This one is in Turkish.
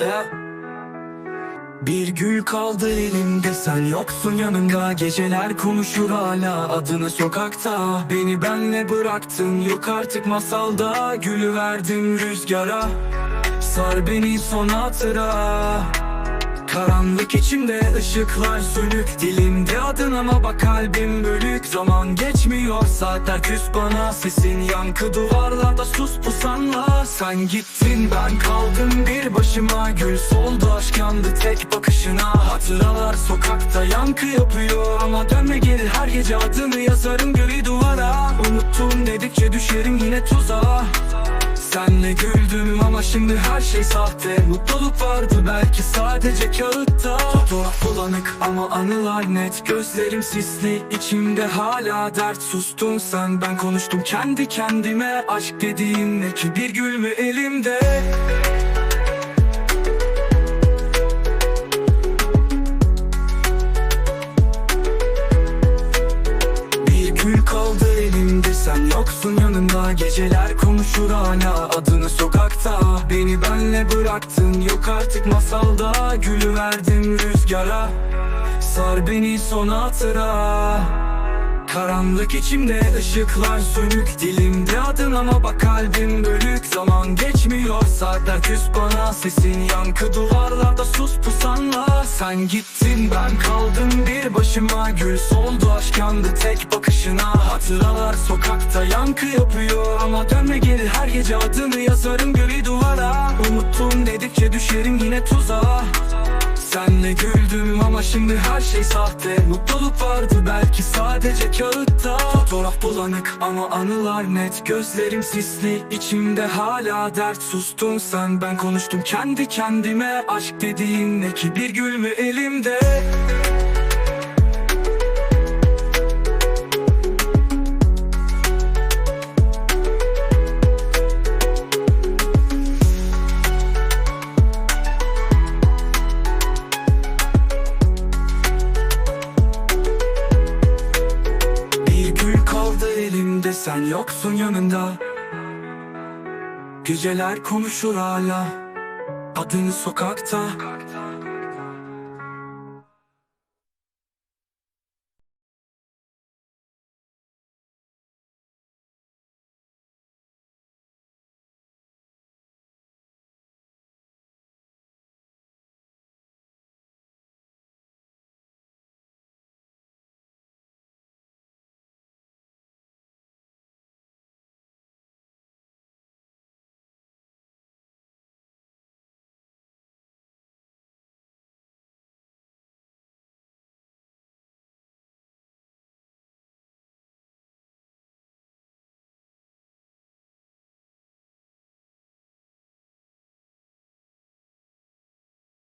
Ya. Bir gül kaldı elimde sen yoksun yanımda. Geceler konuşur hala adını sokakta. Beni benle bıraktın yok artık masalda. Gülü verdim rüzgara Sar beni son hatıra Karanlık içimde ışıklar sönük. Dilimde adın ama bak kalbim bölük. Zaman geçmiyor saatler küs bana. Sesin yankı duvarlarda sus pusanla Sen gittin ben kaldım bir başıma. Gül soldu aşk yandı tek bakışına. Hatıralar sokakta yankı yapıyor. Ama dönme geri her gece adını yazarım gri duvara. Unuttum dedikçe düşerim yine tuzağa Senle güldüm ama şimdi her şey sahte. Mutluluk vardı belki sadece kağıtta. Fotoğraf bulanık ama anılar net. Gözlerim sisli içimde hala dert. Sustun sen ben konuştum kendi kendime. Aşk dediğin ne ki? Bir gül mü elimde yoksun yanımda Geceler konuşur hala adını sokakta. Beni benle bıraktın yok artık masalda. Gülü verdim rüzgara Sar beni son hatıra Karanlık içimde ışıklar sönük Dilimde adın ama bak kalbim bölük. Zaman geçmiyor saatler küs bana. Sesin yankı duvarlarda sus pusanla Sen gittin ben kaldım bir başıma. Gül soldu aşk yandı tek bakışına. Hatıralar sokakta yankı yapıyor. Ama dönme geri her gece adını yazarım gri duvara. Unuttum dedikçe düşerim yine tuzağa. Senle ama şimdi her şey sahte. Mutluluk vardı belki sadece kağıtta. Fotoğraf bulanık ama anılar net. Gözlerim sisli içimde hala dert. Sustun sen ben konuştum kendi kendime. Aşk dediğin ne ki? Bir gül mü elimde sen yoksun yanında. Geceler konuşur hala. Adını sokakta